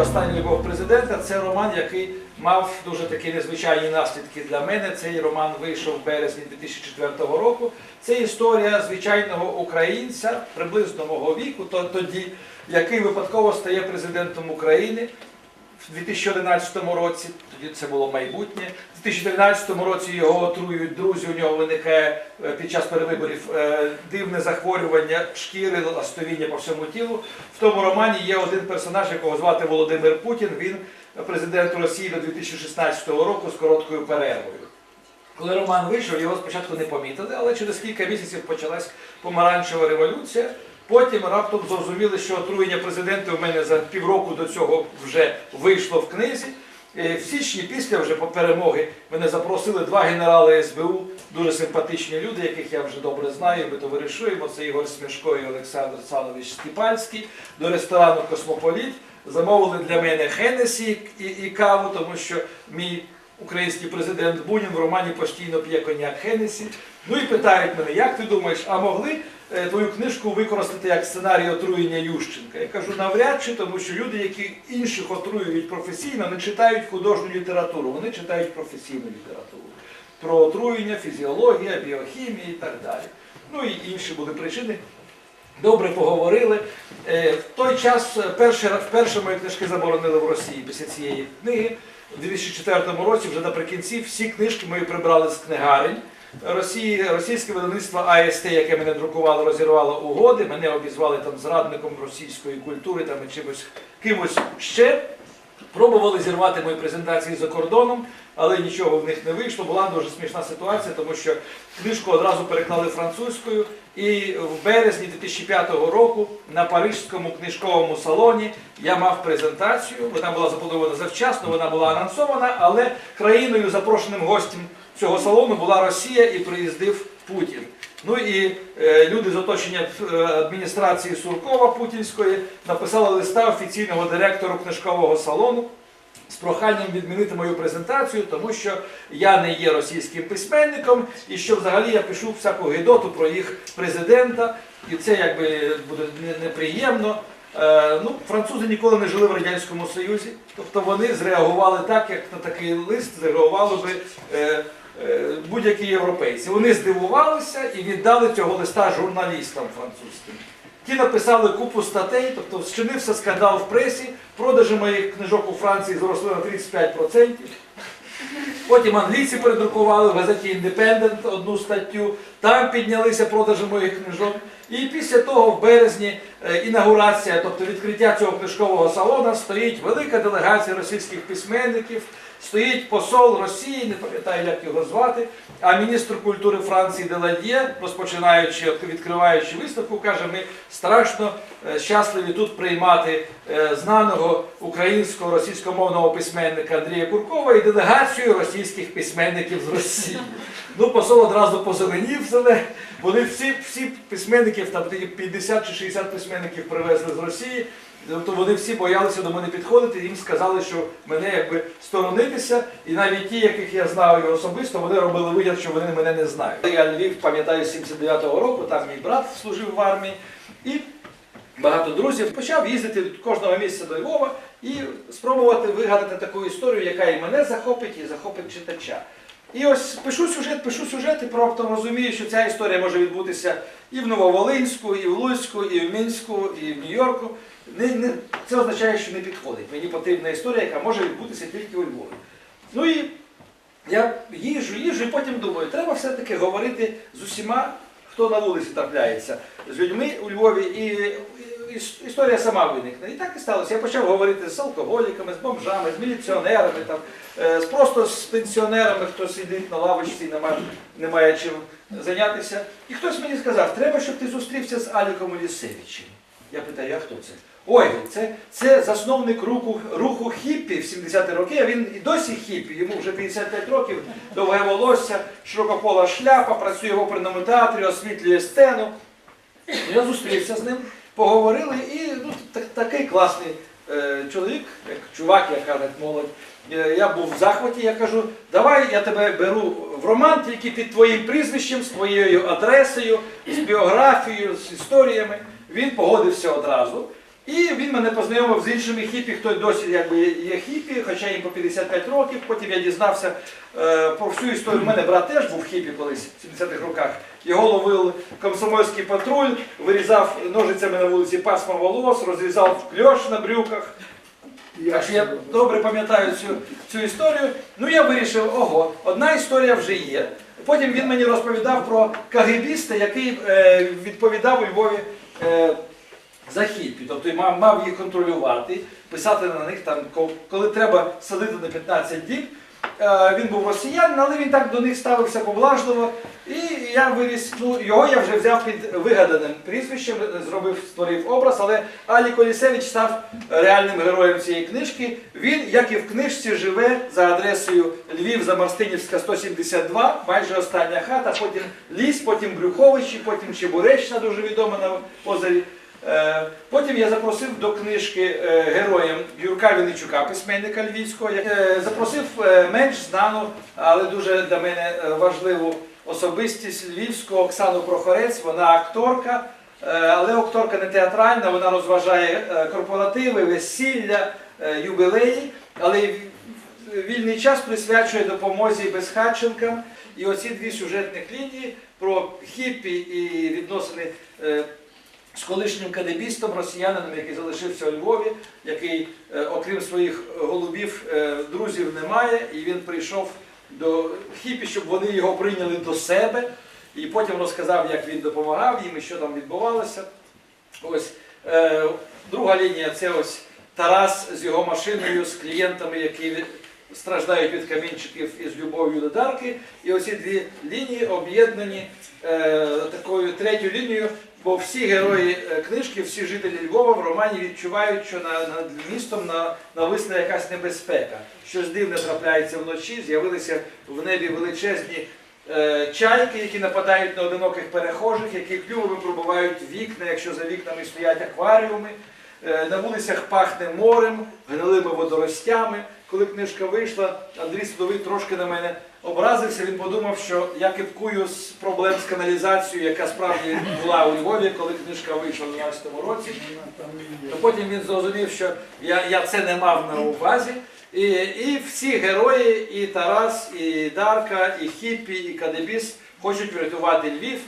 Остання любов президента це роман, який мав дуже такі незвичайні наслідки для мене. Цей роман вийшов в березні 2004 року. Це історія звичайного українця приблизно мого віку, тоді, який випадково стає президентом України. В 2011 році, тоді це було майбутнє. В 2013 році його отруюють друзі. У нього виникає е, під час перевиборів е, дивне захворювання шкіри, ластовіння по всьому тілу. В тому романі є один персонаж, якого звати Володимир Путін. Він президент Росії до 2016 року з короткою перервою. Коли роман вийшов, його спочатку не помітили, але через кілька місяців почалась помаранчева революція. Потім раптом зрозуміли, що отруєння президента у мене за півроку до цього вже вийшло в книзі. Е, В січні після вже перемоги мене запросили два генерали СБУ, дуже симпатичні люди, яких я вже добре знаю. Ми товаришуємо. Це Ігор Смішко і Олександр Санович Стіпальський до ресторану Космополіт. Замовили для мене Хенесі і каву, тому що мій український президент Бунін в романі постійно п'є коньяк Хенесі. Ну і питають мене, як ти думаєш, а могли е, твою книжку використати як сценарій отруєння Ющенка? Я кажу, навряд чи, тому що люди, які інших отруюють професійно, не читають художню літературу, вони читають професійну літературу. Про отруєння, фізіологія, біохімія і так далі. Ну і інші були причини. Добре поговорили. Е, В той час е, вперше мої книжки заборонили в Росії після цієї книги. У 2004 році, вже наприкінці, всі книжки мої прибрали з книгарень. Росії, російське видавництво АСТ, яке мене друкувало, розірвало угоди. Мене обізвали там зрадником російської культури там і чимось кимось ще. Пробували зірвати мої презентації за кордоном, але нічого в них не вийшло. Була дуже смішна ситуація, тому що книжку одразу переклали французькою. І в березні 2005 року на Парижському книжковому салоні я мав презентацію. Вона була запланована завчасно, вона була анонсована, але країною запрошеним гостем цього салону була Росія і приїздив Путін. Ну і е, люди з оточення е, адміністрації Суркова Путінської написали листа офіційного директору книжкового салону з проханням відмінити мою презентацію, тому що я не є російським письменником, і що взагалі я пишу всяку гидоту про їх президента, і це якби буде неприємно. Е, ну, французи ніколи не жили в Радянському Союзі, тобто вони зреагували так, як на такий лист зреагували би будь-які європейці. Вони здивувалися і віддали цього листа журналістам французьким. Ті написали купу статей, тобто вчинився скандал в пресі, продажі моїх книжок у Франції зросли на 35%. Потім англійці передрукували в газеті Independent одну статтю, там піднялися продажі моїх книжок. І після того, в березні, е, інаугурація, тобто відкриття цього книжкового салону, стоїть велика делегація російських письменників, стоїть посол Росії, не пам'ятаю, як його звати, а міністр культури Франції Деладьє, розпочинаючи, відкриваючи виставку, каже, ми страшно е, щасливі тут приймати е, знаного українського російськомовного письменника Андрія Куркова і делегацію російських письменників з Росії. Ну, посол одразу позеленів зеле. Вони всі, всі письменників, там тоді 50 чи 60 письменників привезли з Росії. Тобто вони всі боялися до мене підходити, їм сказали, що мене якби сторонитися, і навіть ті, яких я знав особисто, вони робили вигляд, що вони мене не знають. Я Львів пам'ятаю 79-го року, там мій брат служив в армії, і багато друзів почав їздити кожного місяця до Львова і спробувати вигадати таку історію, яка і мене захопить, і захопить читача. І ось пишу сюжет, пишу сюжет, і раптом розумію, що ця історія може відбутися і в Нововолинську, і в Луцьку, і в Мінську, і в Нью-Йорку. Не, не, це означає, що не підходить. Мені потрібна історія, яка може відбутися тільки у Львові. Ну і я їжджу, їжджу, і потім думаю, треба все-таки говорити з усіма, хто на вулиці трапляється, з людьми у Львові, і історія сама виникне. І так і сталося. Я почав говорити з алкоголіками, з бомжами, з міліціонерами, там, е, з просто з пенсіонерами, хто сидить на лавочці і немає, немає чим зайнятися. І хтось мені сказав, треба, щоб ти зустрівся з Аліком Олісевичем. Я питаю, а хто це? Ой, це, це засновник руху, руху хіппі в 70-ті роки, а він і досі хіппі, йому вже 55 років, довге волосся, широкопола шляпа, працює в оперному театрі, освітлює сцену. Ну, Я зустрівся з ним, поговорили, і ну, так, такий класний е, чоловік, як чувак, як кажуть молодь. Е, Я був в захваті, я кажу, давай я тебе беру в роман тільки під твоїм прізвищем, з твоєю адресою, з біографією, з історіями. Він погодився одразу. І він мене познайомив з іншими хіпі, хто досі якби є хіпі, хоча їм по 55 років. Потім я дізнався е, про всю історію. У мене брат теж був хіпі колись в 70-х роках. Його ловив комсомольський патруль, вирізав ножицями на вулиці пасма волос, розрізав кльош на брюках. Так що я добре пам'ятаю цю, цю історію. Ну я вирішив, ого, одна історія вже є. Потім він мені розповідав про КГБіста, який е, відповідав у Львові е, за хіпі. Тобто мав, мав їх контролювати, писати на них там, коли треба садити на 15 діб. Е, він був росіянин, але він так до них ставився поблажливо. І я виріс, ну його я вже взяв під вигаданим прізвищем, зробив, створив образ, але Алі Колісевич став реальним героєм цієї книжки. Він, як і в книжці, живе за адресою Львів, Замарстинівська, 172, майже остання хата, потім ліс, потім Брюховичі, потім Чебуречна, дуже відома на озері. Е, Потім я запросив до книжки е, героям Юрка Вінничука, письменника львівського. Е, Запросив менш знану, але дуже для мене важливу особистість львівську Оксану Прохорець. Вона акторка, але акторка не театральна, вона розважає корпоративи, весілля, юбилеї, але вільний час присвячує допомозі безхатченкам. І оці дві сюжетних лінії про хіппі і відносини. Е, з колишнім кадебістом, росіянином, який залишився у Львові, який, е, окрім своїх голубів, е, друзів немає, і він прийшов до хіпі, щоб вони його прийняли до себе, і потім розказав, як він допомагав їм і що там відбувалося. Ось е, друга лінія це ось Тарас з його машиною, з клієнтами, які страждають від камінчиків із любов'ю до дарки. І оці дві лінії об'єднані е, такою третьою лінією, бо всі герої е, книжки, всі жителі Львова в романі відчувають, що на, над містом на, нависла якась небезпека. Щось дивне трапляється вночі, з'явилися в небі величезні е, чайки, які нападають на одиноких перехожих, які клювами пробувають вікна, якщо за вікнами стоять акваріуми. Е, На вулицях пахне морем, гнилими водоростями. Коли книжка вийшла, Андрій Судовий трошки на мене образився. Він подумав, що я кипкую з проблем з каналізацією, яка справді була у Львові, коли книжка вийшла в 2012 році. То потім він зрозумів, що я, я це не мав на увазі. І, і всі герої, і Тарас, і Дарка, і Хіппі, і Кадебіс хочуть врятувати Львів.